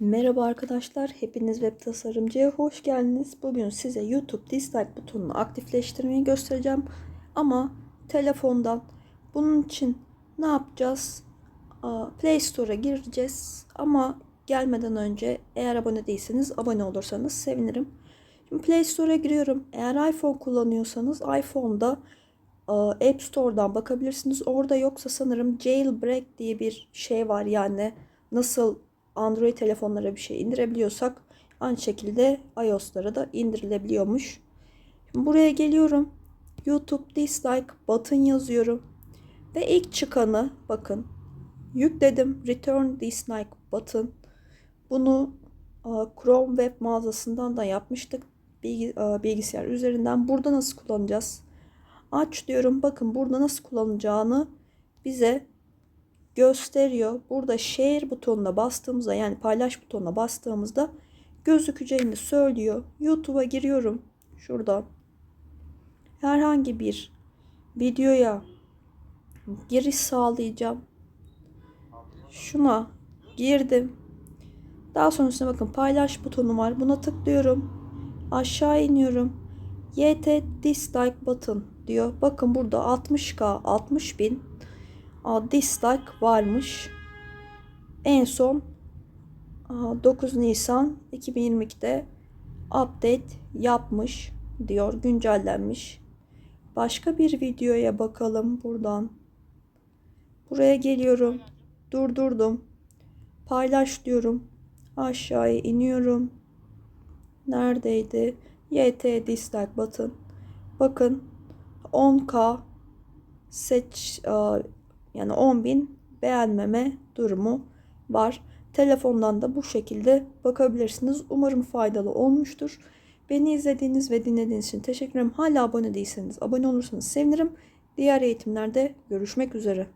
Merhaba arkadaşlar, hepiniz web tasarımcıya hoş geldiniz. Bugün size YouTube dislike butonunu aktifleştirmeyi göstereceğim. Ama telefondan. Bunun için ne yapacağız? Play Store'a gireceğiz. Ama gelmeden önce eğer abone değilseniz abone olursanız sevinirim. Şimdi Play Store'a giriyorum. Eğer iPhone kullanıyorsanız iPhone'da App Store'dan bakabilirsiniz. Orada yoksa sanırım Jailbreak diye bir şey var yani nasıl Android telefonlara bir şey indirebiliyorsak aynı şekilde iOS'lara da indirilebiliyormuş. Şimdi buraya geliyorum. YouTube dislike button yazıyorum. Ve ilk çıkanı bakın yükledim. Return dislike button. Bunu a, Chrome web mağazasından da yapmıştık. A, bilgisayar üzerinden. Burada nasıl kullanacağız? Aç diyorum. Bakın burada nasıl kullanacağını bize gösteriyor. Burada share butonuna bastığımızda yani paylaş butonuna bastığımızda gözükeceğini söylüyor. YouTube'a giriyorum. Şuradan herhangi bir videoya giriş sağlayacağım. Şuna girdim. Daha sonrasında bakın paylaş butonu var. Buna tıklıyorum. Aşağı iniyorum. YT dislike button diyor. Bakın burada 60k 60 bin dislike varmış. En son 9 Nisan 2022'de update yapmış diyor. Güncellenmiş. Başka bir videoya bakalım buradan. Buraya geliyorum. Durdurdum. Paylaş diyorum. Aşağıya iniyorum. Neredeydi? YT dislike button. Bakın 10k seç yani 10.000 beğenmeme durumu var. Telefondan da bu şekilde bakabilirsiniz. Umarım faydalı olmuştur. Beni izlediğiniz ve dinlediğiniz için teşekkür ederim. Hala abone değilseniz abone olursanız sevinirim. Diğer eğitimlerde görüşmek üzere.